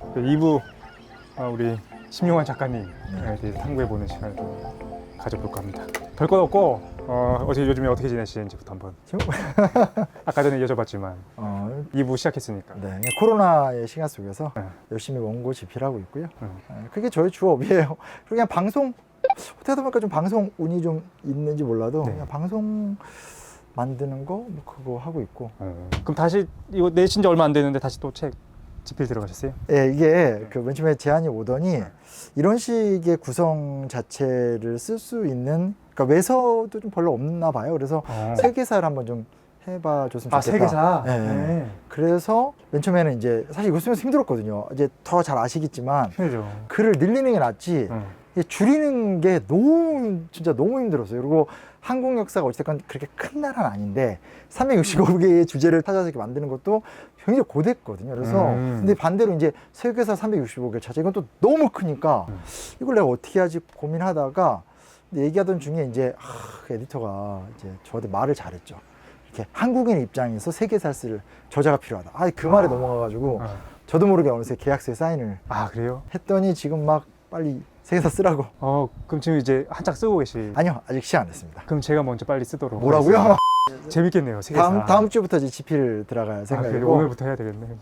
2부 어, 우리 심용환 작가님에 대해서 탐구해보는 시간을 좀 가져볼까 합니다. 별것 없고 어, 어제 요즘에 어떻게 지내시는지부터 한번 아까 전에 여쭤봤지만 어, 2부 시작했으니까 네, 그냥 코로나의 시간 속에서 네. 열심히 원고 집필하고 있고요. 네. 네, 그게 저의 주업이에요. 그리고 그냥 방송 어떻게 하다 보니까 좀 방송 운이 좀 있는지 몰라도 네. 그냥 방송 만드는 거 뭐 그거 하고 있고. 어, 그럼 다시 이거 내신 지 얼마 안 됐는데 다시 또 책 집필 들어가셨어요? 예, 이게 그 맨 처음에 제안이 오더니 이런 식의 구성 자체를 쓸 수 있는 그러니까 외서도 좀 별로 없나 봐요. 그래서 어. 세계사를 한번 좀 해봐 줬으면 아 좋겠다. 세계사. 네. 네. 그래서 맨 처음에는 이제 사실 이거 쓰면서 힘들었거든요. 이제 더 잘 아시겠지만 힘들죠. 글을 늘리는 게 낫지 어. 줄이는 게 너무 진짜 너무 힘들었어요. 그리고 한국 역사가 어쨌든 그렇게 큰 나라는 아닌데 365개의 주제를 찾아서 이렇게 만드는 것도 굉장히 고됐거든요. 그래서 음. 근데 반대로 이제 세계사 365개 찾아 이건 또 너무 크니까 음. 이걸 내가 어떻게 하지 고민하다가 얘기하던 중에 이제 아, 그 에디터가 이제 저한테 말을 잘했죠. 이렇게 한국인 입장에서 세계사 쓸 저자가 필요하다. 아, 그 말에 아. 넘어가가지고 어. 저도 모르게 어느새 계약서에 사인을 아 그래요? 했더니 지금 막 빨리 세계사 쓰라고. 어 그럼 지금 이제 한짝 쓰고 계시. 아니요, 아직 시작 안 했습니다. 그럼 제가 먼저 빨리 쓰도록. 뭐라고요? 하겠습니다. 재밌겠네요. 세계사. 다음 다음 주부터 이제 집필 들어갈 아, 생각이고 그래요? 오늘부터 해야 되겠네.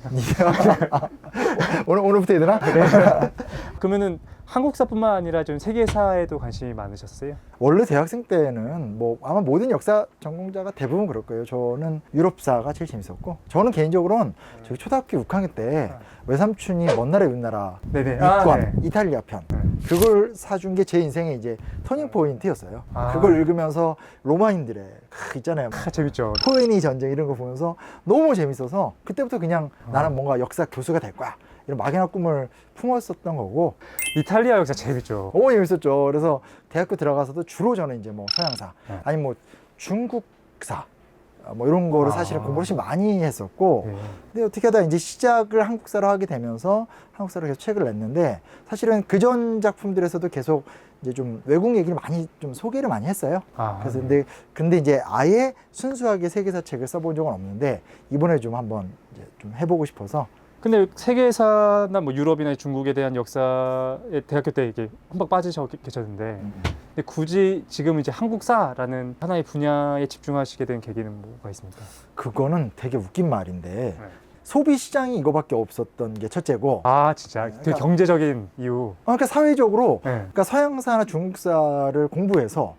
오늘 오늘부터 해야 되나? 그러면은 한국사뿐만 아니라 좀 세계사에도 관심이 많으셨어요? 원래 대학생 때는 뭐 아마 모든 역사 전공자가 대부분 그럴 거예요. 저는 유럽사가 제일 재밌었고 저는 개인적으로는 저기 초등학교 6학년 때 외삼촌이 먼 나라 윗 나라 네네. 이권 아, 네. 이탈리아 편 네. 그걸 사준 게 제 인생의 이제 터닝 포인트였어요. 아. 그걸 읽으면서 로마인들의 크, 있잖아요. 아, 재밌죠. 포에니 전쟁 이런 거 보면서 너무 재밌어서 그때부터 그냥 아. 나는 뭔가 역사 교수가 될 거야 이런 막연한 꿈을 품었었던 거고 이탈리아 역사 재밌죠. 너무 재밌었죠. 그래서 대학교 들어가서도 주로 저는 이제 뭐 서양사 네. 아니 뭐 중국사 어, 뭐 이런 거를 아. 사실은 공부를 훨씬 많이 했었고 네. 근데 어떻게 하다 이제 시작을 한국사로 하게 되면서 한국사로 계속 책을 냈는데 사실은 그전 작품들에서도 계속 이제 좀 외국 얘기를 많이 좀 소개를 많이 했어요. 아, 그래서 네. 근데 근데 이제 아예 순수하게 세계사 책을 써본 적은 없는데 이번에 좀 한번 이제 좀 해보고 싶어서 근데 세계사나 뭐 유럽이나 중국에 대한 역사에 대학교 때 이게 흠뻑 빠지셔 계셨는데 음, 근데 굳이 지금 이제 한국사라는 하나의 분야에 집중하시게 된 계기는 뭐가 있습니까? 그거는 되게 웃긴 말인데 네. 소비 시장이 이거밖에 없었던 게 첫째고 아 진짜 되게 그러니까- 경제적인 이유. 어, 그러니까 사회적으로 네. 그러니까 서양사나 중국사를 공부해서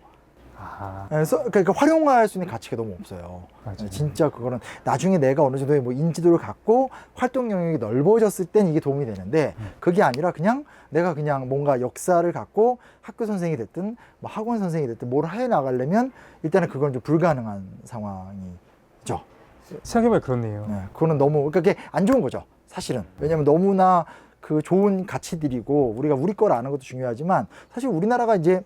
아, 예, 서- 그러니까 활용할 수 있는 가치가 너무 없어요. 맞아요. 예, 진짜 그거는 나중에 내가 어느 정도의 뭐 인지도를 갖고 활동 영역이 넓어졌을 땐 이게 도움이 되는데 음. 그게 아니라 그냥 내가 그냥 뭔가 역사를 갖고 학교 선생이 됐든 뭐 학원 선생이 됐든 뭘 해 나가려면 일단은 그건 좀 불가능한 상황이죠. 생각해보면 그렇네요. 네, 그거는 너무 그러니까 그게 안 좋은 거죠. 사실은 왜냐하면 너무나 그 좋은 가치들이고 우리가 우리 걸 아는 것도 중요하지만 사실 우리나라가 이제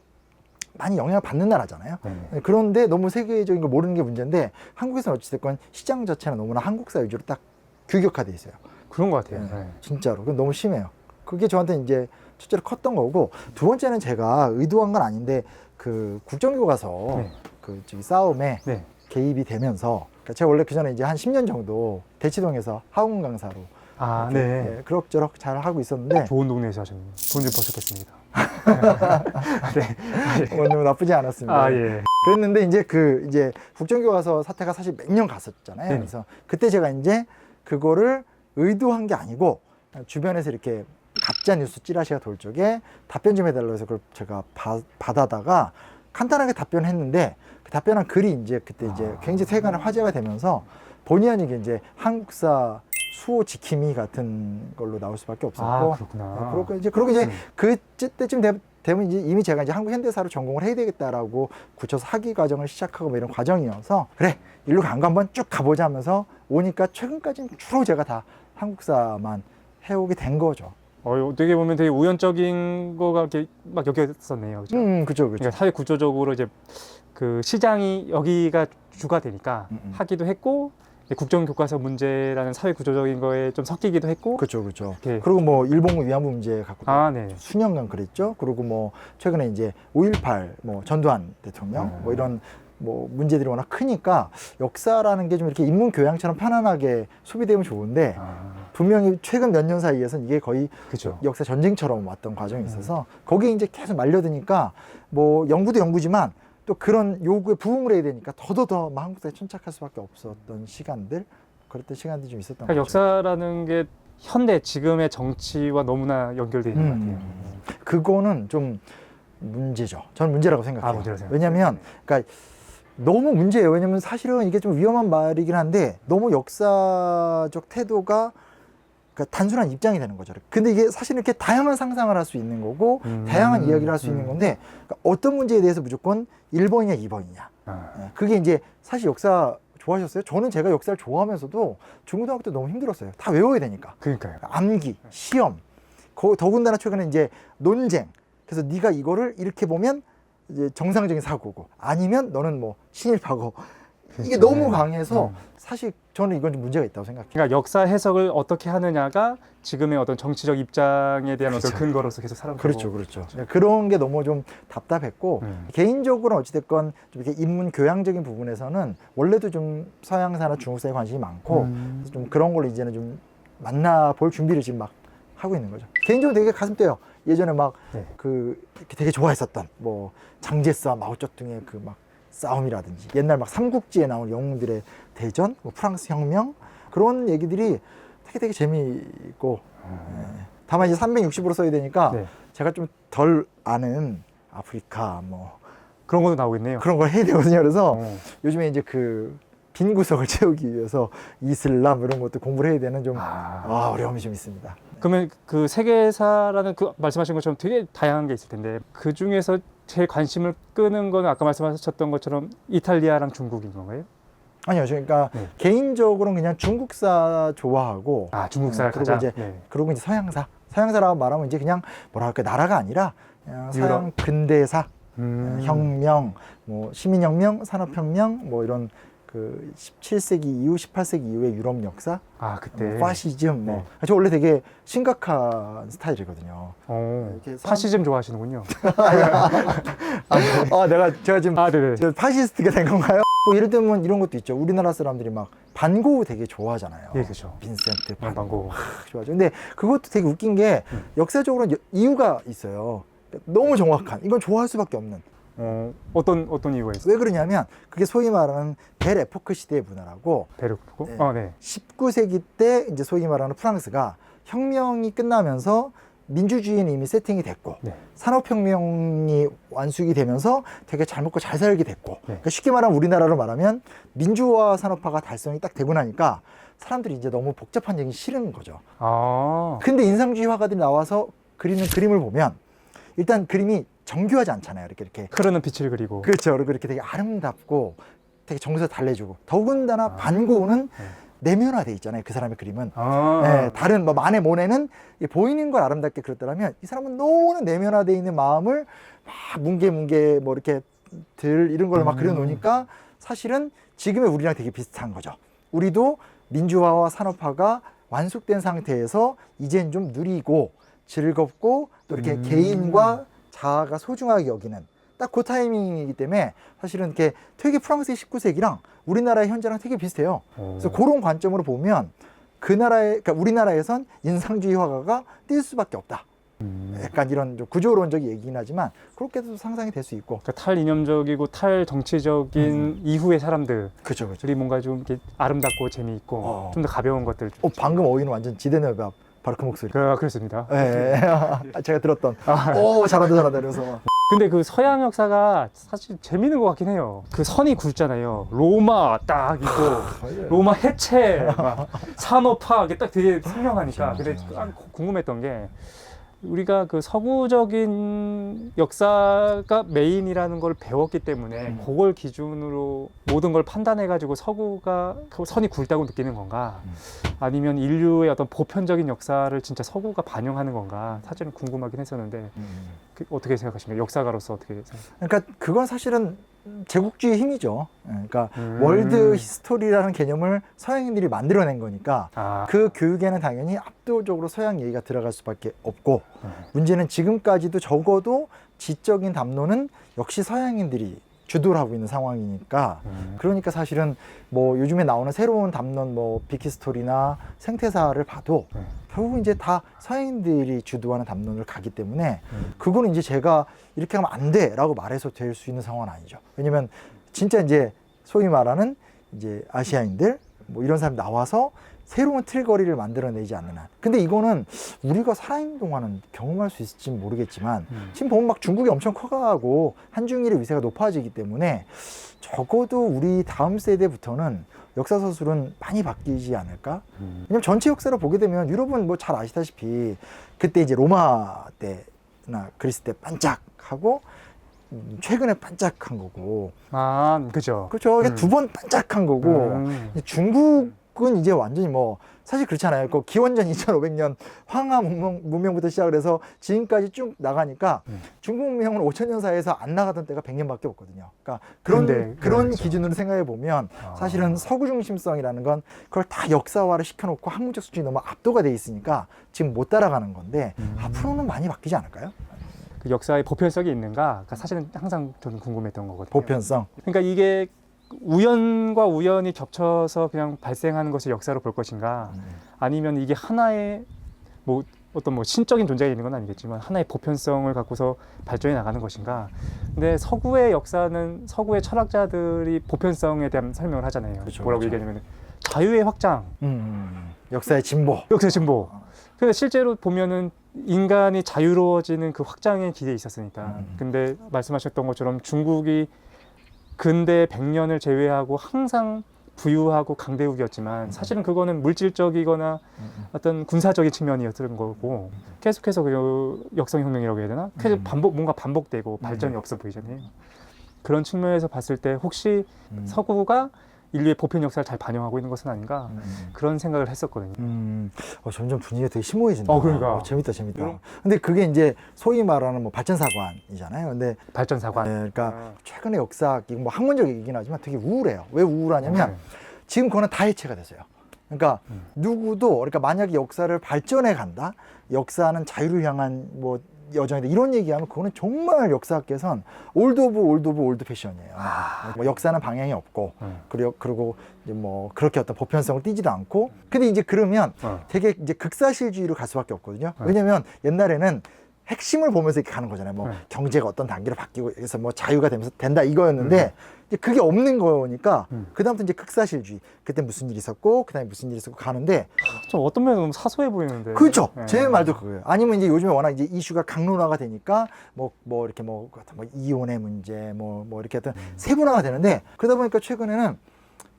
많이 영향을 받는 나라잖아요. 네. 네, 그런데 너무 세계적인 걸 모르는 게 문제인데 한국에서는 어찌됐건 시장 자체는 너무나 한국사 위주로 딱 규격화돼 있어요. 그런 것 같아요. 네, 네. 진짜로. 그건 너무 심해요. 그게 저한테 이제 첫째로 컸던 거고 두 번째는 제가 의도한 건 아닌데 그 국정교과서 네. 그 저기 싸움에 네. 개입이 되면서 그러니까 제가 원래 그 전에 이제 한 10년 정도 대치동에서 학원 강사로 아, 네. 예, 그럭저럭 잘 하고 있었는데 좋은 동네에서 하셨네요. 돈 좀 버셨겠습니다. 네. 아, 예. 뭐 너무 나쁘지 않았습니다. 아, 예. 그랬는데 이제 그 이제 국정교과서 사태가 사실 몇 년 갔었잖아요. 네네. 그래서 그때 제가 이제 그거를 의도한 게 아니고 주변에서 이렇게 가짜 뉴스 찌라시가 돌 적에 답변 좀 해달라고 해서 그걸 제가 바, 받아다가 간단하게 답변했는데 그 답변한 글이 이제 그때 이제 아. 굉장히 세간에 화제가 되면서 본의 아니게 이제 한국사 수호 지킴이 같은 걸로 나올 수밖에 없었고 아, 그렇구나. 그렇고 이제 그러고 이제 음. 그때쯤 되- 되면 이제 이미 제가 이제 한국 현대사로 전공을 해야 되겠다라고 굳혀서 학위 과정을 시작하고 뭐 이런 과정이어서 그래 일로 간 거 한번 쭉 가보자 하면서 오니까 최근까지는 주로 제가 다 한국사만 해오게 된 거죠. 어, 어떻게 보면 되게 우연적인 거가 이렇게 막 엮였었네요. 그죠? 음, 그죠, 그죠. 그러니까 사회 구조적으로 이제 그 시장이 여기가 주가 되니까 음, 음. 하기도 했고 국정교과서 문제라는 사회 구조적인 거에 좀 섞이기도 했고 그죠, 그죠. 이렇게 그리고 뭐 일본군 위안부 문제 갖고 아, 네. 수년간 그랬죠. 그리고 뭐 최근에 이제 5.18 뭐 전두환 대통령 음. 뭐 이런 뭐 문제들이 워낙 크니까 역사라는 게 좀 이렇게 인문 교양처럼 편안하게 소비되면 좋은데 아, 분명히 최근 몇 년 사이에선 이게 거의 그죠. 역사 전쟁처럼 왔던 과정이 있어서 거기에 이제 계속 말려드니까 뭐 연구도 연구지만 또 그런 요구에 부응을 해야 되니까 더더더 막 한국사에 천착할 수밖에 없었던 시간들 그랬던 시간들이 좀 있었던 그러니까 거죠. 역사라는 게 현대 지금의 정치와 너무나 연결되어 있는 음. 것 같아요. 그거는 좀 문제죠. 저는 문제라고 생각해요. 아, 문제라고 생각해요. 왜냐하면 그러니까 너무 문제예요. 왜냐하면 사실은 이게 좀 위험한 말이긴 한데 너무 역사적 태도가 그러니까 단순한 입장이 되는 거죠. 근데 이게 사실 이렇게 다양한 상상을 할 수 있는 거고 음. 다양한 이야기를 할수 음. 있는 건데 그러니까 어떤 문제에 대해서 무조건 1번이냐 2번이냐 아, 예, 그게 이제 사실 역사 좋아하셨어요? 저는 제가 역사를 좋아하면서도 중고등학교 때 너무 힘들었어요. 다 외워야 되니까. 그러니까요. 암기, 시험, 거- 더군다나 최근에 이제 논쟁. 그래서 네가 이거를 이렇게 보면 이제 정상적인 사고고 아니면 너는 뭐 친일파고 이게 그렇죠. 너무 네. 강해서 음. 사실 저는 이건 좀 문제가 있다고 생각해요. 그러니까 역사 해석을 어떻게 하느냐가 지금의 어떤 정치적 입장에 대한 어떤 그렇죠. 근거로서 계속 살아가고 그렇죠, 그렇죠. 그런 게 너무 좀 답답했고 음. 개인적으로 어찌됐건 좀 이렇게 인문 교양적인 부분에서는 원래도 좀 서양사나 중국사에 관심이 많고 음. 그래서 좀 그런 걸로 이제는 좀 만나볼 준비를 지금 막 하고 있는 거죠. 개인적으로 되게 가슴 뛰어요. 예전에 막 네. 그 되게 좋아했었던 뭐 장제스와 마오쩌둥의 그막 싸움이라든지 옛날 막 삼국지에 나온 영웅들의 대전, 뭐 프랑스 혁명 그런 얘기들이 되게 되게 재미있고 예. 다만 이제 360으로 써야 되니까 네. 제가 좀 덜 아는 아프리카 뭐 그런 것도 나오고 있네요. 그런 걸 해야 되거든요. 그래서 어. 요즘에 이제 그 빈 구석을 채우기 위해서 이슬람 이런 것도 공부를 해야 되는 좀 아. 아, 어려움이 좀 있습니다. 그러면 그 세계사라는 그 말씀하신 것처럼 되게 다양한 게 있을 텐데 그 중에서 제일 관심을 끄는 거는 아까 말씀하셨던 것처럼 이탈리아랑 중국인 건가요? 아니요, 그러니까 네. 개인적으로는 그냥 중국사 좋아하고 아 중국사를 음, 그리고 가장 이제 네. 그리고 이제 서양사, 서양사라고 말하면 이제 그냥 뭐랄까 나라가 아니라 그냥 서양 유럽. 근대사, 음. 혁명, 뭐 시민혁명, 산업혁명, 뭐 이런 그 17세기 이후, 18세기 이후의 유럽 역사, 아 그때 뭐 파시즘, 뭐. 네. 저 원래 되게 심각한 스타일이거든요. 어, 이렇게 파시즘 좋아하시는군요. 아, 내가 제가 지금 아 네네. 저 파시스트가 된 건가요? 뭐 예를 들면 이런 것도 있죠. 우리나라 사람들이 막 반고 되게 좋아하잖아요. 예 그죠. 빈센트 아, 반고 방고. 좋아하죠. 근데 그것도 되게 웃긴 게 음. 역사적으로 는 이유가 있어요. 너무 정확한. 이건 좋아할 수밖에 없는. 어, 어떤 어떤 이유가 있어요? 왜 그러냐면 그게 소위 말하는 벨 에포크 시대의 문화라고 베르고? 네. 아 네. 19세기 때 이제 소위 말하는 프랑스가 혁명이 끝나면서 민주주의는 이미 세팅이 됐고 네. 산업혁명이 완숙이 되면서 되게 잘 먹고 잘 살게 됐고 네. 그러니까 쉽게 말하면 우리나라로 말하면 민주화 산업화가 달성이 딱 되고 나니까 사람들이 이제 너무 복잡한 얘기 싫은 거죠. 아 근데 인상주의 화가들이 나와서 그리는 그림을 보면 일단 그림이 정교하지 않잖아요. 이렇게 이렇게 흐르는 빛을 그리고. 그렇죠. 그리고 이렇게 되게 아름답고 되게 정서 달래주고 더군다나 아. 반고는 네. 내면화돼 있잖아요. 그 사람의 그림은. 아 예, 다른 뭐 만의 모네는 이 보이는 걸 아름답게 그렸더라면 이 사람은 너무 내면화돼 있는 마음을 막 뭉게뭉게 뭐 이렇게 들 이런 걸막 음. 그려놓으니까 사실은 지금의 우리랑 되게 비슷한 거죠. 우리도 민주화와 산업화가 완숙된 상태에서 이젠 좀 누리고 즐겁고 또 이렇게 음. 개인과 자아가 소중하게 여기는 딱 그 타이밍이기 때문에 사실은 이렇게 되게 프랑스의 19세기랑 우리나라의 현재랑 되게 비슷해요. 어. 그래서 그런 관점으로 보면 그 나라의 그러니까 우리나라에선 인상주의 화가가 뛸 수밖에 없다. 음. 약간 이런 좀 구조론적인 얘기긴 하지만 그렇게도 상상이 될 수 있고. 그러니까 탈이념적이고 탈정치적인 음. 이후의 사람들이 그렇죠, 그렇죠. 뭔가 좀 이렇게 아름답고 재미있고 어. 좀더 가벼운 것들. 좀 어, 방금 어휘는 완전 지대너밥 바로 그 목소리. 그, 그렇습니다. 예, 예. 제가 들었던. 아, 오 잘한다 잘한다 이러면서. 근데 그 서양 역사가 사실 재밌는 것 같긴 해요. 그 선이 굵잖아요. 로마 딱 있고 로마 해체, 막 산업화 이게 딱 되게 선명하니까. 근데 아, 궁금했던 게 우리가 그 서구적인 역사가 메인이라는 걸 배웠기 때문에 음. 그걸 기준으로 모든 걸 판단해 가지고 서구가 그 선이 굵다고 느끼는 건가? 음. 아니면 인류의 어떤 보편적인 역사를 진짜 서구가 반영하는 건가? 사실은 궁금하긴 했었는데 음. 그 어떻게 생각하십니까? 역사가로서 어떻게 생각하십니까? 그러니까 그건 사실은 제국주의 힘이죠. 예, 그러니까 음. 월드 히스토리라는 개념을 서양인들이 만들어낸 거니까 아, 그 교육에는 당연히 압도적으로 서양 얘기가 들어갈 수밖에 없고 음. 문제는 지금까지도 적어도 지적인 담론은 역시 서양인들이 주도를 하고 있는 상황이니까 음. 그러니까 사실은 뭐 요즘에 나오는 새로운 담론 뭐 비키스토리나 생태사를 봐도 네. 결국 이제 다 서양인들이 주도하는 담론을 가기 때문에 음. 그거는 이제 제가 이렇게 하면 안 돼라고 말해서 될 수 있는 상황은 아니죠. 왜냐면 진짜 이제 소위 말하는 이제 아시아인들 뭐 이런 사람이 나와서 새로운 틀거리를 만들어내지 않는 한. 근데 이거는 우리가 살아있는 동안은 경험할 수 있을지 는 모르겠지만 음. 지금 보면 막 중국이 엄청 커가고 한중일의 위세가 높아지기 때문에 적어도 우리 다음 세대부터는 역사 서술은 많이 바뀌지 않을까? 음. 왜냐면 전체 역사를 보게 되면 유럽은 뭐 잘 아시다시피 그때 이제 로마 때나 그리스 때 반짝하고 음, 최근에 반짝한 거고 아, 그죠. 그렇죠. 음. 두번 반짝한 거고 음. 중국 은 이제 완전히 뭐 사실 그렇잖아요. 그 기원전 2,500년 황하 문명, 문명부터 시작을 해서 지금까지 쭉 나가니까 음. 중국 문명은 5,000년 사이에서 안 나가던 때가 100년밖에 없거든요. 그러니까 그런 근데, 그런 그렇죠. 기준으로 생각해 보면 아. 사실은 서구 중심성이라는 건 그걸 다 역사화를 시켜놓고 학문적 수준이 너무 압도가 돼 있으니까 지금 못 따라가는 건데 음. 앞으로는 많이 바뀌지 않을까요? 그 역사의 보편성이 있는가? 그러니까 사실은 항상 저는 궁금했던 거거든요. 보편성. 그러니까 이게 우연과 우연이 겹쳐서 그냥 발생하는 것을 역사로 볼 것인가? 음. 아니면 이게 하나의 뭐 어떤 뭐 신적인 존재가 있는 건 아니겠지만 하나의 보편성을 갖고서 발전해 나가는 것인가? 근데 서구의 역사는 서구의 철학자들이 보편성에 대한 설명을 하잖아요. 그렇죠, 뭐라고 그렇죠. 얘기하냐면 자유의 확장, 음, 역사의 진보. 역사의 진보. 근데 실제로 보면은 인간이 자유로워지는 그 확장의 길에 있었으니까. 음. 근데 말씀하셨던 것처럼 중국이 근대 100년을 제외하고 항상 부유하고 강대국이었지만 사실은 그거는 물질적이거나 음, 음. 어떤 군사적인 측면이었던 거고 계속해서 그 역성혁명이라고 해야 되나? 계속 음. 반복 뭔가 반복되고 발전이 음. 없어 보이잖아요. 그런 측면에서 봤을 때 혹시 음. 서구가 인류의 보편 역사를 잘 반영하고 있는 것은 아닌가 음, 음. 그런 생각을 했었거든요. 음, 어, 점점 분위기가 되게 심오해진다. 어, 그러니까. 재밌다, 재밌다. 이런- 근데 그게 이제 소위 말하는 뭐 발전사관이잖아요. 근데 발전사관. 네, 그러니까 아. 최근의 역사, 뭐 학문적이긴 하지만 되게 우울해요. 왜 우울하냐면 네. 지금 그거는 다 해체가 됐어요. 그러니까 음. 누구도 그러니까 만약에 역사를 발전해 간다, 역사는 자유를 향한 뭐 여정이다 이런 얘기하면 그거는 정말 역사학계선 올드 오브 올드 오브 올드 패션이에요. 아. 뭐 역사는 방향이 없고 음. 그리고 그리고 이제 뭐 그렇게 어떤 보편성을 띠지도 않고 근데 이제 그러면 어. 되게 이제 극사실주의로 갈 수밖에 없거든요. 네. 왜냐면 옛날에는 핵심을 보면서 이렇게 가는 거잖아요. 뭐 네. 경제가 어떤 단계로 바뀌고 그래서 뭐 자유가 되면서 된다 이거였는데 이제 그게 없는 거니까 음. 그다음부터 이제 극사실주의. 그때 무슨 일이 있었고 그다음에 무슨 일이 있었고 가는데 좀 어떤 면은 너무 사소해 보이는데. 그렇죠. 네. 제 말도 그거예요. 아니면 이제 요즘에 워낙 이제 이슈가 강론화가 되니까 뭐뭐 이렇게 뭐, 뭐 이혼의 문제 뭐뭐 이렇게 어떤 음. 세분화가 되는데 그러다 보니까 최근에는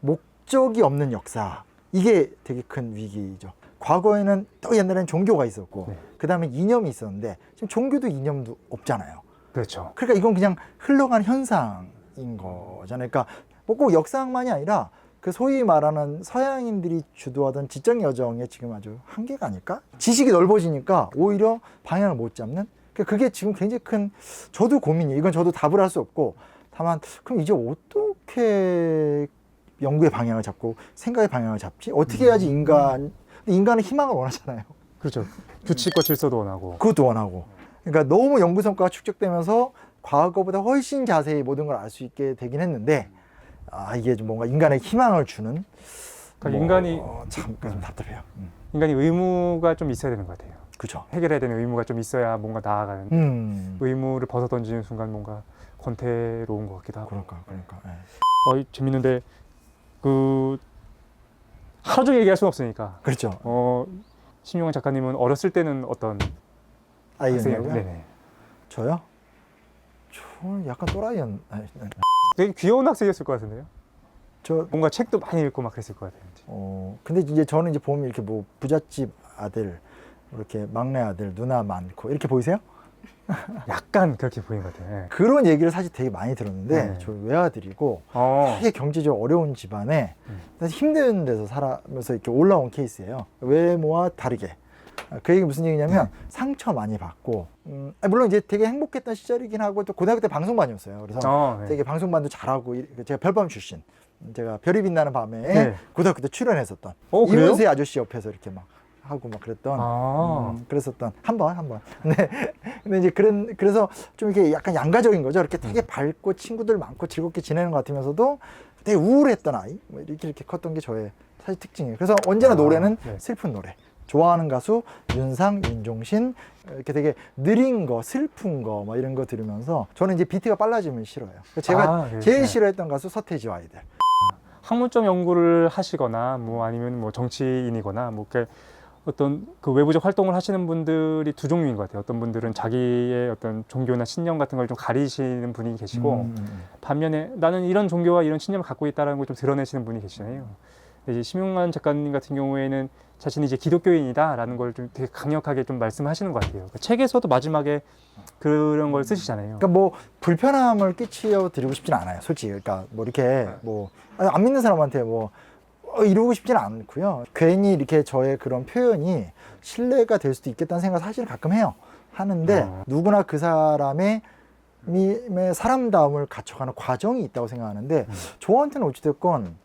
목적이 없는 역사 이게 되게 큰 위기죠. 과거에는 또 옛날에는 종교가 있었고 네. 그다음에 이념이 있었는데 지금 종교도 이념도 없잖아요. 그렇죠. 그러니까 이건 그냥 흘러간 현상인 거잖아요. 그러니까 뭐꼭 역사학만이 아니라 그 소위 말하는 서양인들이 주도하던 지적 여정에 지금 아주 한계가 아닐까? 지식이 넓어지니까 오히려 방향을 못 잡는? 그러니까 그게 지금 굉장히 큰 저도 고민이에요. 이건 저도 답을 할 수 없고 다만 그럼 이제 어떻게 연구의 방향을 잡고 생각의 방향을 잡지? 어떻게 해야지 인간 근데 인간은 희망을 원하잖아요. 그렇죠. 규칙과 질서도 원하고. 그것도 원하고. 그러니까 너무 연구 성과가 축적되면서 과거보다 훨씬 자세히 모든 걸 알 수 있게 되긴 했는데 아 이게 좀 뭔가 인간의 희망을 주는 그러니까 인간이 참, 좀 답답해요. 음. 인간이 의무가 좀 있어야 되는 것 같아요. 그렇죠. 해결해야 되는 의무가 좀 있어야 뭔가 나아가는. 음. 의무를 벗어 던지는 순간 뭔가 권태로운 것 같기도 하고. 그러니까 그러니까. 예. 어, 이- 재밌는데 그 하루 종일 얘기할 수는 없으니까. 그렇죠. 어, 신용환 작가님은 어렸을 때는 어떤 아이였냐고요? 네네. 저요? 저는 약간 또라이였. 아니, 아니. 되게 귀여운 학생이었을 것 같은데요. 저 뭔가 책도 많이 읽고 막 그랬을 것 같아요. 어, 근데 이제 저는 이제 보면 이렇게 뭐 부잣집 아들, 이렇게 막내 아들, 누나 많고 이렇게 보이세요? 약간 그렇게 보이는 것 같아요. 예. 그런 얘기를 사실 되게 많이 들었는데 네. 저 외아들이고 어, 되게 경제적으로 어려운 집안에 음. 사실 힘든 데서 살아면서 이렇게 올라온 케이스예요. 외모와 다르게. 아, 그 얘기 무슨 얘기냐면 상처 많이 받고 음, 아니, 물론 이제 되게 행복했던 시절이긴 하고 또 고등학교 때 방송반이었어요. 그래서 어, 네. 되게 방송반도 잘하고 이- 제가 별밤 출신. 제가 별이 빛나는 밤에 네. 고등학교 때 출연했었던 어, 그래요? 이문세 아저씨 옆에서 이렇게 막 하고 막 그랬던 아. 음, 그랬었던 한 번 한 번. 네. 근데 이제 그런 그래서 좀 이렇게 약간 양가적인 거죠. 이렇게 되게 음. 밝고 친구들 많고 즐겁게 지내는 것 같으면서도 되게 우울했던 아이. 뭐 이렇게 이렇게 컸던 게 저의 사실 특징이에요. 그래서 언제나 아, 노래는 네. 슬픈 노래. 좋아하는 가수 윤상, 윤종신 이렇게 되게 느린 거, 슬픈 거, 막 이런 거 들으면서 저는 이제 비트가 빨라지면 싫어요. 제가 아, 네, 제일 네. 싫어했던 가수 서태지 아이들. 학문적 연구를 하시거나 뭐 아니면 뭐 정치인이거나 뭐 이렇게 어떤 그 외부적 활동을 하시는 분들이 두 종류인 것 같아요. 어떤 분들은 자기의 어떤 종교나 신념 같은 걸 좀 가리시는 분이 계시고 음, 음, 음. 반면에 나는 이런 종교와 이런 신념을 갖고 있다는 걸 좀 드러내시는 분이 계시잖아요. 이제 심용환 작가님 같은 경우에는 자신이 이제 기독교인이다라는 걸 좀 되게 강력하게 좀 말씀하시는 것 같아요. 그 책에서도 마지막에 그런 걸 쓰시잖아요. 그러니까 뭐 불편함을 끼치어 드리고 싶진 않아요, 솔직히. 그러니까 뭐 이렇게 뭐 안 믿는 사람한테 뭐 어, 이러고 싶지는 않고요. 괜히 이렇게 저의 그런 표현이 신뢰가 될 수도 있겠다는 생각 사실 가끔 해요. 하는데 어. 누구나 그 사람의 미- 사람다움을 갖춰가는 과정이 있다고 생각하는데 음. 저한테는 어찌됐건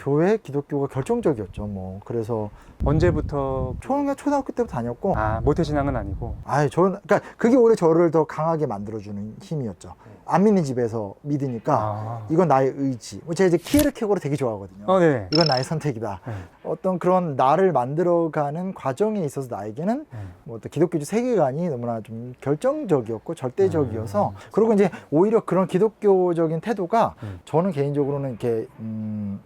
교회 기독교가 결정적이었죠. 뭐 그래서 언제부터 초등학 초등학교 때부터 다녔고 아 모태 신앙은 아니고 아예 저는 그러니까 그게 오히려 저를 더 강하게 만들어주는 힘이었죠. 안 믿는 집에서 믿으니까 아. 이건 나의 의지. 뭐 제가 이제 키에르케고를 되게 좋아하거든요. 어, 네. 이건 나의 선택이다. 네. 어떤 그런 나를 만들어가는 과정에 있어서 나에게는 네. 뭐 어떤 기독교적 세계관이 너무나 좀 결정적이었고 절대적이어서 음. 그리고 이제 오히려 그런 기독교적인 태도가 음. 저는 개인적으로는 이렇게 음,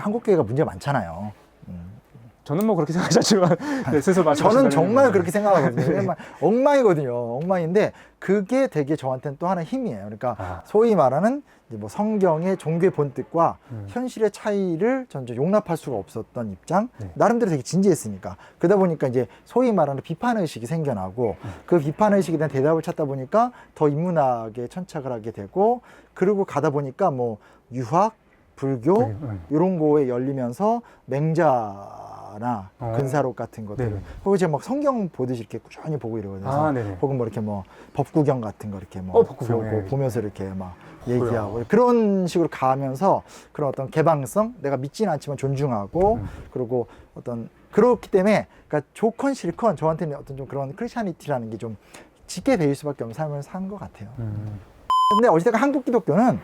한국 교회가 문제가 많잖아요. 음. 저는 뭐 그렇게 생각하지 않지만 네, 스스로 저는 정말. 그렇게 생각하거든요. 왜냐면 엉망이거든요. 엉망인데 그게 되게 저한테는 또 하나 힘이에요. 그러니까 아. 소위 말하는 뭐 성경의 종교의 본뜻과 음. 현실의 차이를 전혀 용납할 수가 없었던 입장. 네. 나름대로 되게 진지했으니까. 그러다 보니까 이제 소위 말하는 비판 의식이 생겨나고 음. 그 비판 의식에 대한 대답을 찾다 보니까 더 인문학에 천착을 하게 되고 그리고 가다 보니까 뭐 유학, 불교 네, 네. 이런 거에 열리면서 맹자나 어. 근사록 같은 것들 네네. 그리고 제가 막 성경 보듯이 이렇게 꾸준히 보고 이러거든요. 아, 네네. 혹은 뭐 이렇게 뭐 법구경 같은 거 이렇게 뭐 어, 법구경, 보고 예. 보면서 이렇게 막 그래요. 얘기하고 그런 식으로 가면서 그런 어떤 개방성 내가 믿지는 않지만 존중하고 음. 그리고 어떤 그렇기 때문에 그러니까 좋건 싫건 저한테는 어떤 좀 그런 크리스찬이티라는 게 좀 짙게 배일 수밖에 없는 삶을 산 것 같아요. 음. 근데 어찌됐건 한국 기독교는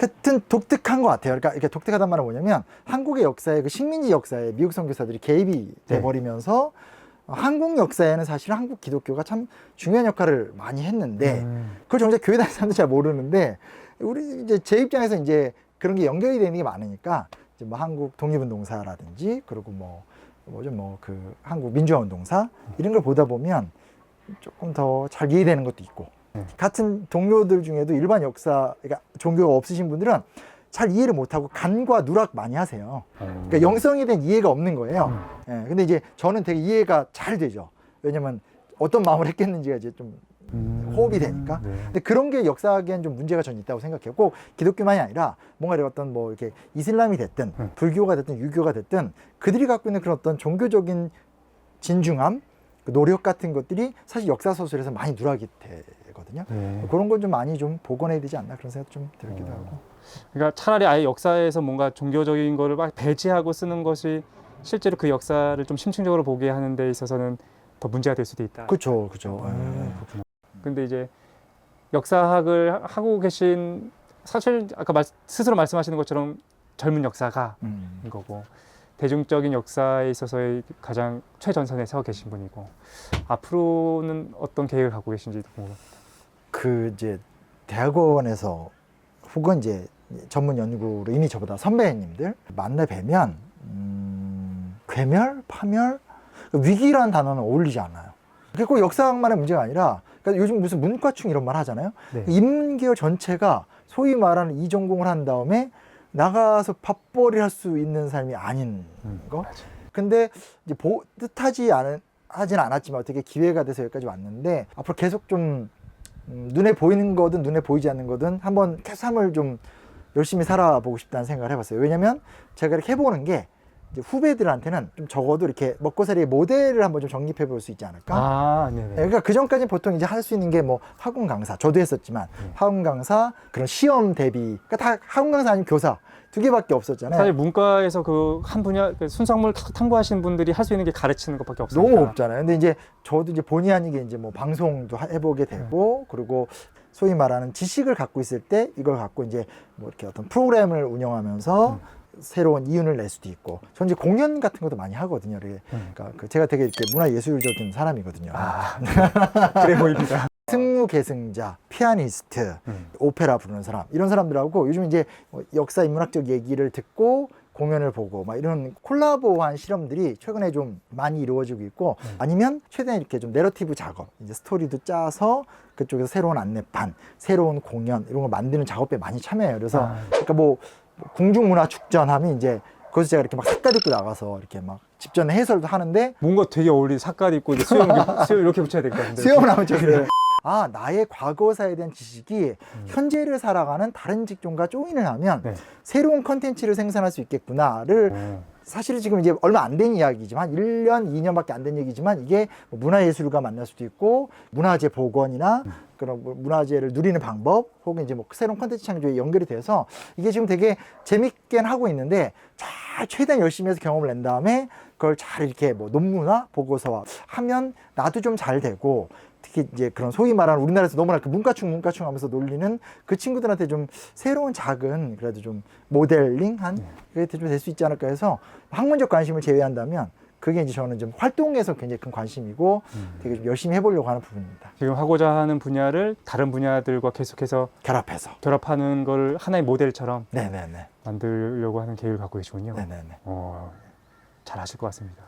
같은 독특한 것 같아요. 그러니까 이렇게 독특하단 말은 뭐냐면 한국의 역사에 그 식민지 역사에 미국 선교사들이 개입이 네. 돼버리면서 어, 한국 역사에는 사실 한국 기독교가 참 중요한 역할을 많이 했는데 음. 그걸 정작 교회 다니는 사람도 잘 모르는데 우리 이제 제 입장에서 이제 그런 게 연결이 되는 게 많으니까 이제 뭐 한국 독립운동사라든지 그리고 뭐 뭐죠 뭐 그 한국 민주화운동사 이런 걸 보다 보면 조금 더 잘 이해되는 것도 있고 네. 같은 동료들 중에도 일반 역사 그러니까 종교가 없으신 분들은 잘 이해를 못하고 간과 누락 많이 하세요. 그러니까 영성에 대한 이해가 없는 거예요. 음. 예, 근데 이제 저는 되게 이해가 잘 되죠. 왜냐면 어떤 마음을 했겠는지가 이제 좀 음. 호흡이 되니까. 네. 근데 그런 게 역사학에는 좀 문제가 전 있다고 생각해요. 꼭 기독교만이 아니라 뭔가 어떤 뭐 이렇게 이슬람이 됐든 음. 불교가 됐든 유교가 됐든 그들이 갖고 있는 그런 어떤 종교적인 진중함, 그 노력 같은 것들이 사실 역사 소설에서 많이 누락이 되거든요. 네. 그런 건 좀 많이 좀 복원해야 되지 않나 그런 생각 좀 들기도 어. 하고. 그러니까 차라리 아예 역사에서 뭔가 종교적인 거를 막 배제하고 쓰는 것이 실제로 그 역사를 좀 심층적으로 보게 하는 데 있어서는 더 문제가 될 수도 있다. 그렇죠, 그렇죠. 음. 근데 이제 역사학을 하고 계신 사실 아까 말, 스스로 말씀하시는 것처럼 젊은 역사가인 음. 거고 대중적인 역사에 있어서의 가장 최전선에 서 계신 분이고 앞으로는 어떤 계획을 갖고 계신지도 궁금합니다. 그 이제 대학원에서 혹은 이제 전문 연구로 이미 저보다 선배님들 만나 뵈면 음, 괴멸, 파멸, 그 위기라는 단어는 어울리지 않아요. 그게 꼭 역사학만의 문제가 아니라 그러니까 요즘 무슨 문과충 이런 말 하잖아요. 네. 인문계열 전체가 소위 말하는 이 전공을 한 다음에 나가서 밥벌이 할 수 있는 삶이 아닌 음, 거. 맞아. 근데 이제 보, 뜻하지 않은 하진 않았지만 어떻게 기회가 돼서 여기까지 왔는데 앞으로 계속 좀 음, 눈에 보이는 거든 눈에 보이지 않는 거든 한번 삶을 좀 열심히 살아보고 싶다는 생각을 해봤어요. 왜냐면 제가 이렇게 해보는 게 후배들한테는 좀 적어도 이렇게 먹고살이의 모델을 한번 좀 정립해 볼 수 있지 않을까? 아, 네네. 예, 그러니까 그 전까지 보통 이제 할 수 있는 게 뭐 학원 강사, 저도 했었지만 네. 학원 강사 그런 시험 대비, 그러니까 다 학원 강사 아니면 교사 두 개밖에 없었잖아요. 사실 문과에서 그 한 분야 그 탁- 탐구하시는 분들이 할 수 있는 게 가르치는 것밖에 없어요. 너무 없잖아요. 근데 이제 저도 이제 본의 아니게 이제 뭐 방송도 하- 해보게 되고 그리고 소위 말하는 지식을 갖고 있을 때 이걸 갖고 이제 뭐 이렇게 어떤 프로그램을 운영하면서 새로운 이윤을 낼 수도 있고 저는 이제 공연 같은 것도 많이 하거든요. 음. 그러니까 그 제가 되게 이렇게 문화 예술적인 사람이거든요. 아, 그래 보입니다. 승무 계승자, 피아니스트, 음. 오페라 부르는 사람 이런 사람들하고 요즘 이제 뭐 역사 인문학적 얘기를 듣고 공연을 보고 막 이런 콜라보한 실험들이 최근에 좀 많이 이루어지고 있고 음. 아니면 최대한 이렇게 좀 내러티브 작업 이제 스토리도 짜서 그쪽에서 새로운 안내판 새로운 공연 이런 거 만드는 작업에 많이 참여해요 그래서 아. 그러니까 뭐 궁중문화 축전 하면 이제 거기서 제가 이렇게 막 색깔 입고 나가서 이렇게 막 집전 해설도 하는데 뭔가 되게 어울리 삭깔 입고 이제 수염 수염 이렇게 붙여야 될 것 같은데. 수영을 하면 좀 그래요. 아 나의 과거사에 대한 지식이 음. 현재를 살아가는 다른 직종과 조인을 하면 네. 새로운 컨텐츠를 생산할 수 있겠구나를 오. 사실 지금 이제 얼마 안 된 이야기지만 1년, 2년밖에 안 된 얘기지만 이게 뭐 문화예술가 만날 수도 있고 문화재 복원이나 음. 그런 뭐 문화재를 누리는 방법 혹은 이제 뭐 새로운 컨텐츠 창조에 연결이 돼서 이게 지금 되게 재밌게 하고 있는데 잘 최대한 열심히 해서 경험을 낸 다음에 그걸 잘 이렇게 뭐 논문화 보고서와 하면 나도 좀 잘 되고 특히 이제 그런 소위 말하는 우리나라에서 너무나 그 문과충 문과충 하면서 놀리는 그 친구들한테 좀 새로운 작은 그래도 좀 모델링한 그게 좀 될 수 있지 않을까 해서 학문적 관심을 제외한다면 그게 이제 저는 좀 활동에서 굉장히 큰 관심이고 음. 되게 좀 열심히 해보려고 하는 부분입니다. 지금 하고자 하는 분야를 다른 분야들과 계속해서 결합해서. 결합하는 걸 하나의 모델처럼 네네네. 만들려고 하는 계획을 갖고 계시군요. 네네네. 어, 잘 하실 것 같습니다.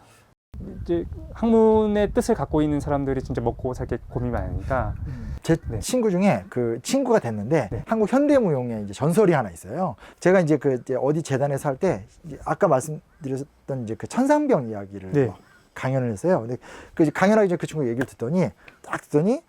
이제 학문의 뜻을 갖고 있는 사람들이 진짜 먹고 살게 고민이 많으니까 제 네. 친구 중에 그 친구가 됐는데 네. 한국 현대무용에 이제 전설이 하나 있어요. 제가 이제 그 이제 어디 재단에서 할 때 아까 말씀드렸던 이제 그 천상병 이야기를 네. 막 강연을 했어요. 근데 그 강연하기 전에 그 친구 얘기를 듣더니 딱 듣더니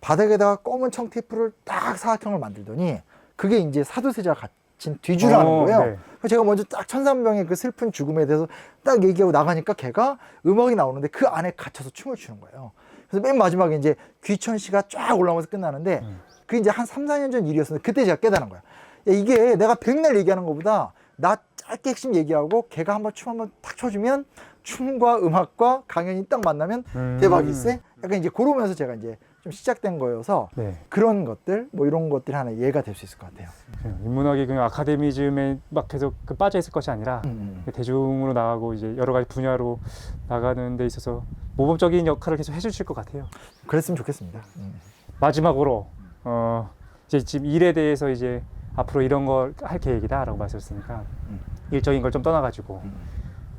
바닥에다가 검은 청테이프를 딱 사각형을 만들더니 그게 이제 사도세자 갇 힌 뒤주라는 어, 거예요. 네. 그래서 제가 먼저 딱 천상병의 그 슬픈 죽음에 대해서 딱 얘기하고 나가니까 걔가 음악이 나오는데 그 안에 갇혀서 춤을 추는 거예요. 그래서 맨 마지막에 이제 귀천 씨가 쫙 올라오면서 끝나는데 음. 그게 이제 한 3, 4년 전 일이었는데 그때 제가 깨달은. 야, 이게 내가 백날 얘기하는 것보다 나 짧게 핵심 얘기하고 걔가 한번 춤 한번 탁 춰주면 춤과 음악과 강연이 딱 만나면 음. 대박일세? 약간 이제 그러면서 제가 이제 좀 시작된 거여서 네. 그런 것들 뭐 이런 것들이 하나 예가 될 수 있을 것 같아요. 그냥 인문학이 그냥 아카데미즘에 막 계속 그 빠져 있을 것이 아니라 음. 대중으로 나가고 이제 여러 가지 분야로 나가는 데 있어서 모범적인 역할을 계속 해주실 것 같아요. 그랬으면 좋겠습니다. 음. 마지막으로 어 이제 지금 일에 대해서 이제 앞으로 이런 걸 할 계획이다라고 말씀하셨으니까 음. 일적인 걸 좀 떠나가지고 음.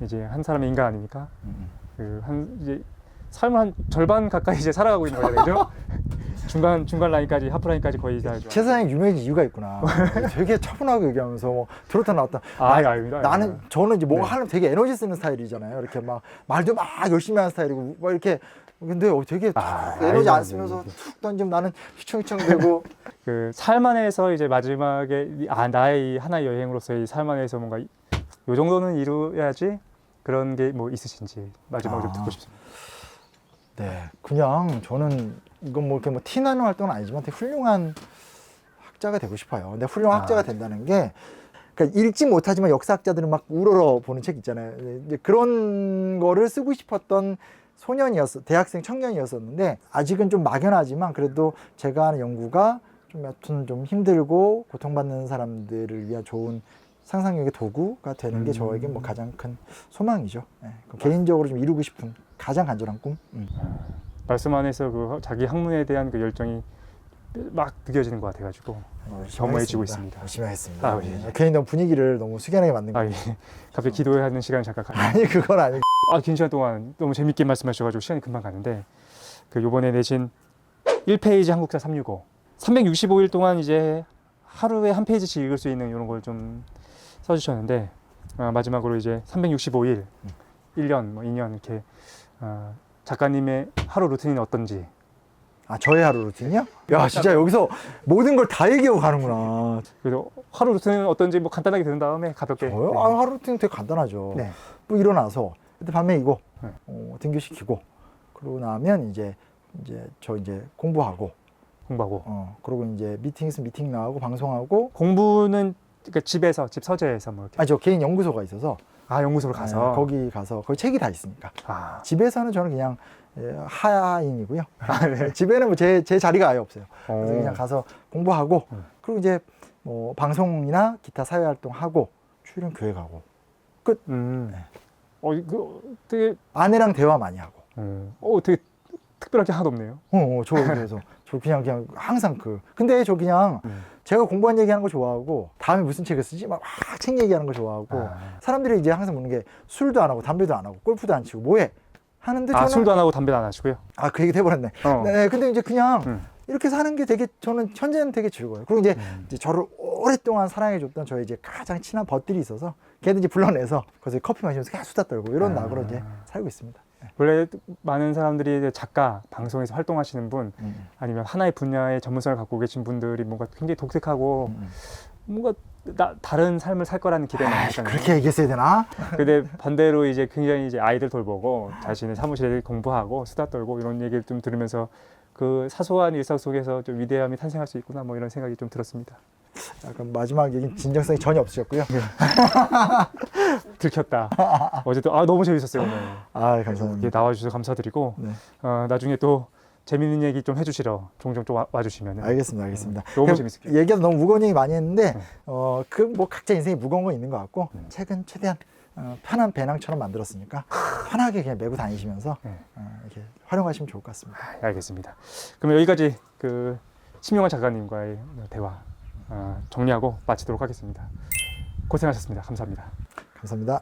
이제 한 사람의 인간 아닙니까? 음. 그한 이제 삶을 한 절반 가까이 이제 살아가고 있는 거잖아요, 그죠? 중간 중간 라인까지 하프 라인까지 거의 다. 최사장이 유명해진 이유가 있구나. 되게 차분하게 얘기하면서 뭐 트로트 나왔다. 아, 아닙니다. 나는 저는 이제 뭔가 네. 하려면 되게 에너지 쓰는 스타일이잖아요. 이렇게 막 말도 막 열심히 하는 스타일이고 막 이렇게 근데 어, 되게 아, 에너지 아이고, 안 쓰면서 툭 던지면 나는 휘청휘청대고 그삶 안에서 이제 마지막에 이- 아 나의 이 하나의 여행으로서의 이삶 안에서 뭔가 이- 요 정도는 이루어야지 그런 게 뭐 있으신지 마지막으로 좀 아. 듣고 싶습니다. 네 그냥 저는 이건 뭐 이렇게 뭐 티나는 활동은 아니지만 되게 훌륭한 학자가 되고 싶어요. 근데 훌륭한 아. 학자가 된다는 게 그러니까 읽지 못하지만 역사학자들은 막 우러러 보는 책 있잖아요. 이제 그런 거를 쓰고 싶었던 소년이었어, 대학생 청년이었었는데 아직은 좀 막연하지만 그래도 제가 하는 연구가 좀 여튼 좀 힘들고 고통받는 사람들을 위한 좋은 상상력의 도구가 되는 게 음. 저에게 뭐 가장 큰 소망이죠. 예, 그 개인적으로 좀 이루고 싶은 가장 간절한 꿈. 음. 말씀 안에서 그 자기 학문에 대한 그 열정이 막 느껴지는 것 같아가지고 열심히 겸허해지고. 있습니다. 열심히 하겠습니다. 아, 예. 예. 괜히 너무 분위기를 너무 숙연하게 만든 거. 아 예. 갑자기 기도하는 시간 잠깐 가. 아니 그건 아니고. 아 긴 시간 동안 너무 재밌게 말씀하셔가지고 시간이 금방 가는데 그 요번에 내신 1페이지 한국사 365 365일 동안 이제 하루에 한 페이지씩 읽을 수 있는 이런 걸 좀 써주셨는데 아, 마지막으로 이제 365일 음. 1년 뭐 2년 이렇게 아, 작가님의 하루 루틴이 어떤지 아 저의 하루 루틴이요? 야 진짜 여기서 모든 걸 다 얘기하고 가는구나. 그래서 하루 루틴은 어떤지 뭐 간단하게 들은 다음에 가볍게. 저요? 네. 아, 하루 루틴 되게 간단하죠. 네. 뭐 일어나서 그때 밤에 이거 네. 어, 등교시키고 그러고 나면 이제 이제 저 이제 공부하고 공부하고. 어 그러고 이제 미팅 있으면 미팅 나가고 방송하고 공부는 그러니까 집에서 집 서재에서 뭐 이렇게. 아니 저 개인 연구소가 있어서 아 연구소로 가서. 네, 거기 가서 거기 책이 다 있으니까 아. 집에서는 저는 그냥 예, 하인이고요. 아, 네. 집에는 뭐 제 제 자리가 아예 없어요. 어. 그래서 그냥 가서 공부하고 음. 그리고 이제 뭐 방송이나 기타 사회 활동 하고 주일은 교회 가고 음. 네. 어, 이거 되게, 아내랑 대화 많이 하고. 음. 어, 되게 특별할 게 하나도 없네요. 어, 어, 저 그래서 저 그냥 그냥 항상 그 근데 저 그냥 음. 제가 공부한 얘기하는 거 좋아하고 다음에 무슨 책을 쓰지 막 책 얘기하는 거 좋아하고 아. 사람들이 이제 항상 묻는 게 술도 안 하고 담배도 안 하고 골프도 안 치고 뭐해 하는데 아, 저는 술도 안 하고 담배도 안 하시고요. 아 그 얘기 해버렸네. 어. 네, 근데 이제 그냥 음. 이렇게 사는 게 되게 저는 현재는 되게 즐거워요. 그리고 이제, 음. 이제 저를 오랫동안 사랑해줬던 저희 이제 가장 친한 벗들이 있어서 걔들 이제 불러내서 거기서 커피 마시면서 계속 수다 떨고 이런 아. 낙으로 이제 살고 있습니다. 네. 원래 많은 사람들이 이제 작가, 방송에서 활동하시는 분, 음, 아니면 하나의 분야의 전문성을 갖고 계신 분들이 뭔가 굉장히 독특하고 음, 음. 뭔가 나, 다른 삶을 살 거라는 기대가 아이, 많잖아요. 그렇게 얘기했어야 되나? 근데 반대로 이제 굉장히 이제 아이들 돌보고 자신의 사무실에 공부하고 수다 떨고 이런 얘기를 좀 들으면서 그 사소한 일상 속에서 좀 위대함이 탄생할 수 있구나 뭐 이런 생각이 좀 들었습니다. 약간 마지막 얘기는 진정성이 전혀 없으셨고요. 들켰다. 어제도 아 너무 재밌었어요 오늘. 아 감사합니다. 나와주셔서 감사드리고 네, 어, 나중에 또 재밌는 얘기 좀 해주시러 종종 좀 와, 와주시면 알겠습니다, 알겠습니다. 너무 그럼 재밌을게요. 얘기가 너무 무거운 얘기 많이 했는데 네. 어그 뭐 각자 인생이 무거운 거 있는 것 같고 네. 책은 최대한 어, 편한 배낭처럼 만들었으니까 편하게 그냥 메고 다니시면서 네. 어, 이렇게 활용하시면 좋을 것 같습니다. 아, 알겠습니다. 그러면 여기까지 그 심영환 작가님과의 대화 어, 정리하고 마치도록 하겠습니다. 고생하셨습니다. 감사합니다. 감사합니다.